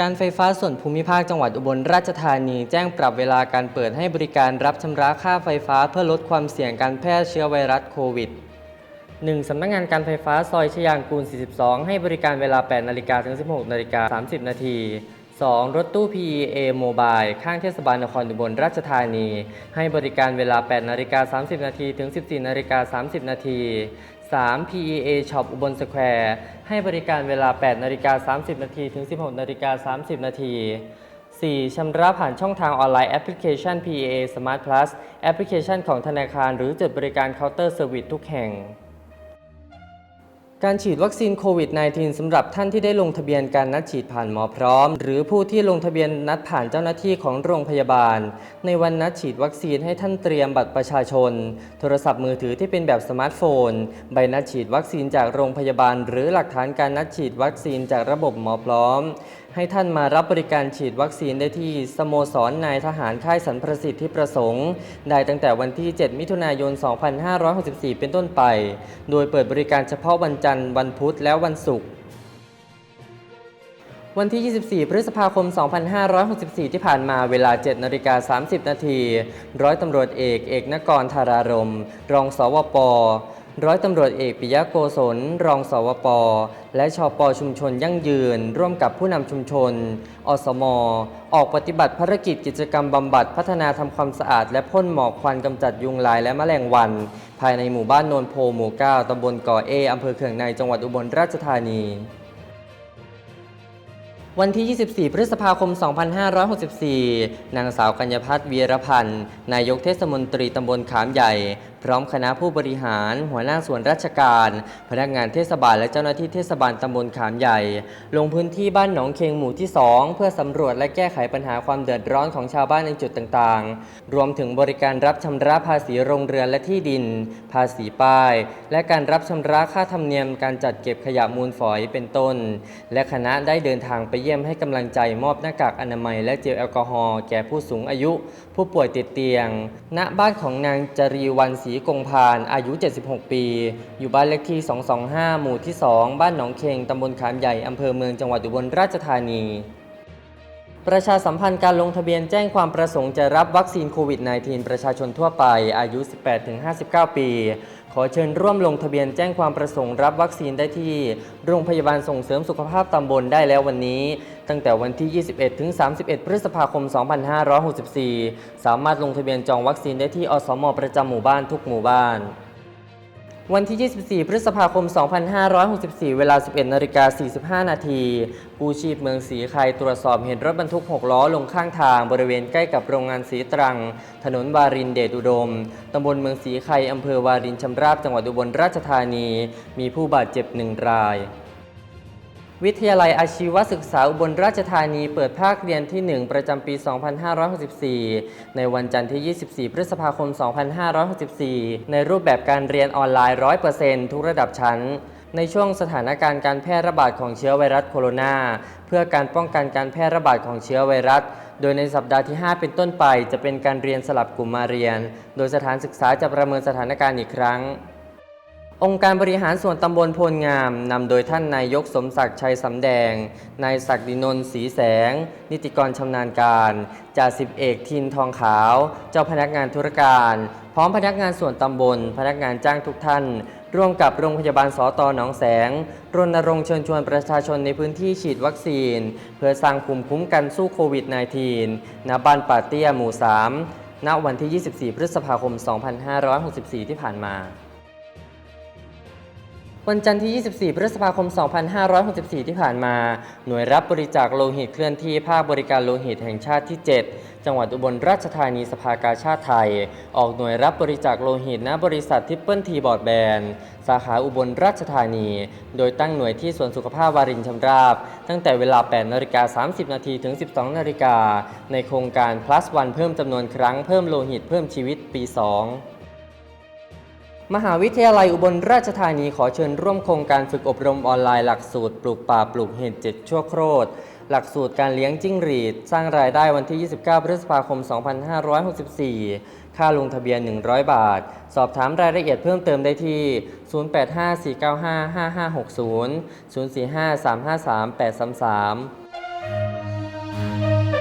การไฟฟ้าส่วนภูมิภาคจังหวัดอุบลราชธานี แจ้งปรับเวลาการเปิดให้บริการรับชำระค่าไฟฟ้าเพื่อลดความเสี่ยงการแพร่เชื้อไวรัสโควิด 1. สำนักงานการไฟฟ้าซอยชยางกูล 42 ให้บริการเวลา 8 นาฬิกาถึง 16 นาฬิกา 30 นาที 2. รถตู้ PEA Mobile ข้างเทศบาลนครอุบลราชธานี ให้บริการเวลา 8 นาฬิกา 30 นาทีถึง 14 นาฬิกา 30 นาที 3. PEA Shop อุบลสแควร์ให้บริการเวลา 8 นาฬิกา 30 นาทีถึง 16 นาฬิกา 30 นาที 4. ชำระผ่านช่องทางออนไลน์แอปพลิเคชัน PEA Smart Plus แอปพลิเคชันของธนาคารหรือจุดบริการเคาน์เตอร์เซอร์วิสทุกแห่ง การฉีดวัคซีนโควิด -19 สำหรับท่านที่ได้ลงทะเบียนการนัดฉีดผ่านหมอพร้อม หรือผู้ที่ลงทะเบียนนัดผ่านเจ้าหน้าที่ของโรงพยาบาล ในวันนัดฉีดวัคซีนให้ท่านเตรียมบัตรประชาชน โทรศัพท์มือถือที่เป็นแบบสมาร์ทโฟน ใบนัดฉีดวัคซีนจากโรงพยาบาล หรือหลักฐานการนัดฉีดวัคซีนจากระบบหมอพร้อม ให้ท่านมารับบริการฉีดวัคซีนได้ที่สโมสรนายทหารค่ายสันประสิทธิ์ที่ประสงค์ ได้ตั้งแต่วันที่ 7 มิถุนายน 2564 เป็นต้นไป โดยเปิดบริการเฉพาะวันจันทร์ วันพุธ และวันศุกร์วันที่ 24 พฤษภาคม 2564 ที่ผ่านมาเวลา 7 นาฬิกา 30 นาที ร้อยตำรวจเอก เอกนกรธารารม รองสวป ร้อยตำรวจเอกปิยะโกศลรองสวป และชปชุมชนยั่งยืน ร่วมกับผู้นำชุมชน อสม ออกปฏิบัติภารกิจกิจกรรมบำบัดพัฒนาทำความสะอาด และพ่นหมอกควันกำจัดยุงลายและแมลงวัน ภายในหมู่บ้านโนนโพหมู่9ตำบลก่อเออำเภอเขื่องในจังหวัดอุบลราชธานีวันที่ 24 พฤษภาคม 2564 นางสาวกัญญพัฒน์วีรพันธ์ นายกเทศมนตรีตำบลขามใหญ่ พร้อมคณะผู้บริหาร หัวหน้าส่วนราชการ พนักงานเทศบาลและเจ้าหน้าที่เทศบาลตำบลขามใหญ่ ลงพื้นที่บ้านหนองเคงหมู่ที่ 2 เพื่อสำรวจและแก้ไขปัญหาความเดือดร้อนของชาวบ้านในจุดต่างๆ รวมถึงบริการรับชำระภาษีโรงเรือนและที่ดิน ภาษีป้าย และการรับชำระค่าธรรมเนียมการจัดเก็บขยะมูลฝอยเป็นต้น และคณะได้เดินทางไปเยี่ยมให้กำลังใจมอบหน้ากากอนามัย และเจลแอลกอฮอล์แก่ผู้สูงอายุ ผู้ป่วยติดเตียง ณบ้านของนางจรีวันศรรีกงพาน อายุ 76 ปี อยู่บ้านเลขที่ 225 หมู่ที่ 2 บ้านหนองเคงตำบลขามใหญ่ อำเภอเมืองจังหวัดอุบลราชธานี ประชาสัมพันธ์การลงทะเบียนแจ้งความประสงค์จะรับวัคซีนโควิด -19 ประชาชนทั่วไป อายุ 18-59 ปี ขอเชิญร่วมลงทะเบียนแจ้งความประสงค์รับวัคซีนได้ที่ โรงพยาบาลส่งเสริมสุขภาพตำบลได้แล้ววันนี้ ตั้งแต่วันที่ 21 ถึง 31 พฤษภาคม 2564 สามารถลงทะเบียนจองวัคซีนได้ที่อสม ประจำหมู่บ้านทุกหมู่บ้าน วันที่ 24 พฤษภาคม 2564 เวลา 11 นาฬิกา 45 นาทีกู้ชีพเมืองศรีไครตรวจสอบเหตุรถบรรทุก 6 ล้อลงข้างทางบริเวณใกล้กับโรงงานสีตรัง ถนนวารินเดชอุดม ตำบลเมืองศรีไครอำเภอวารินชำราบ จังหวัดอุบลราชธานี มีผู้บาดเจ็บหนึ่งราย วิทยาลัยอาชีวศึกษาอุบลราชธานีเปิดภาคเรียนที่ 1 ประจำปี 2564 ในวันจันทร์ที่ 24 พฤษภาคม 2564 ในรูปแบบการเรียนออนไลน์ 100%ทุกระดับชั้น ในช่วงสถานการณ์การแพร่ระบาดของเชื้อไวรัสโคโรนา เพื่อการป้องกันการแพร่ระบาดของเชื้อไวรัส โดยในสัปดาห์ที่ 5 เป็นต้นไป จะเป็นการเรียนสลับกลุ่มมาเรียน โดยสถานศึกษาจะประเมินสถานการณ์อีกครั้ง องค์การบริหารส่วนตำบลโพลงามนำโดยท่านนายกสมศักดิ์ชัยสำแดง นายศักดินนท์ศรีแสง นิติกรชำนาญการจ่าสิบเอกทินทองขาว เจ้าพนักงานธุรการ พร้อมพนักงานส่วนตำบล พนักงานจ้างทุกท่าน ร่วมกับโรงพยาบาลสอตอหนองแสง รณรงค์เชิญชวนประชาชนในพื้นที่ฉีดวัคซีน เพื่อสร้างภูมิคุ้มกันสู้โควิด -19 ณบ้านป่าเตี้ยหมู่ 3 ณวันที่ 24 พฤษภาคม 2564 ที่ผ่านมา วันจันทร์ที่ 24 พฤษภาคม 2564 ที่ผ่านมา หน่วยรับบริจาคโลหิตเคลื่อนที่ภาคบริการโลหิตแห่งชาติที่ 7 จังหวัดอุบลราชธานีสภากาชาติไทย ออกหน่วยรับบริจาคโลหิตณบริษัททิปเปิลทีบอร์ดแบนสาขาอุบลราชธานี โดยตั้งหน่วยที่สวนสุขภาพวารินชำราบ ตั้งแต่เวลา 8 นาฬิกา 30 นาทีถึง 12 นาฬิกา ในโครงการ plus one เพิ่มจำนวนครั้งเพิ่มโลหิตเพิ่มชีวิตปี 2 มหาวิทยาลัยอุบลราชธานีขอเชิญร่วมโครงการฝึกอบรมออนไลน์หลักสูตรปลูกป่าปลูกเห็ดเจ็ดชั่วโครดหลักสูตรการเลี้ยงจิ้งหรีด สร้างรายได้วันที่ 29 พฤษภาคม 2564 ค่าลงทะเบียน 100 บาท สอบถามรายละเอียดเพิ่มเติมได้ที่ 0854955560 045353833